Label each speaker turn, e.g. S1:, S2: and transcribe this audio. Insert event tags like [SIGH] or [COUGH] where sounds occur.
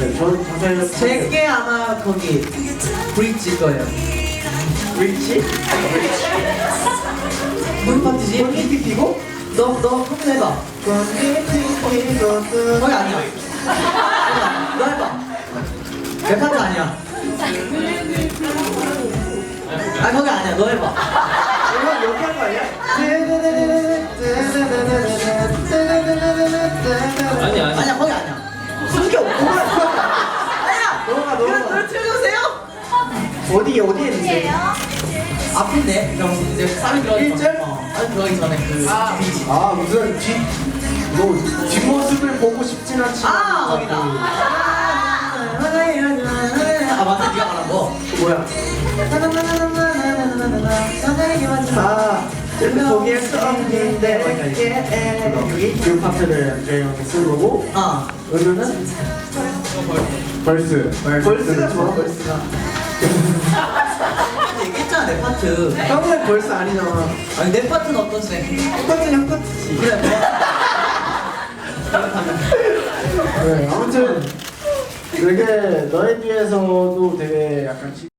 S1: 네, 저는 잠깐
S2: 제게 아마 거기 브릿지 거예요.
S1: 브릿지?
S2: 무슨 파트지?
S1: 꽃잎이 피고?
S2: 너너 한번 해봐.
S1: 꽃잎이 피고
S2: 거기 아니야. 해봐. 너 해봐. 내 파트 아니야. 아 거기 아니야. 너 해봐.
S1: 아니야?
S3: 아니 아니
S2: 아니야 거기 아니야. 숨겨.
S1: 넘어가 넘어가
S2: 노래 틀어주세요.
S1: 어디 어디에 있는데?
S2: 앞인데. 그럼 이제 3위 들어가기
S1: 일절?
S2: 전에. 어. 3위 들어가기 전에 그 브릿지.
S1: 아 무슨 뒷 뭐 뒷모습을 보고 싶진 않지
S2: 아 거기다. 아 맞다 네가 말한 거.
S1: 뭐야 아 포기할 수 없는데 여기 이 파트를 저희가 쓴 거고
S2: 어.
S1: 은우는 벌스 벌스가 뭐야 벌스가 [LAUGHS]
S2: 얘기했잖아 내 파트.
S1: 형은 벌스 아니잖아
S2: 아니 내 파트는 어떤 쌤?
S1: 똑같은 형 파트지
S2: 그래 뭐.
S1: 네 아무튼 되게 너에 비해서도 되게 약간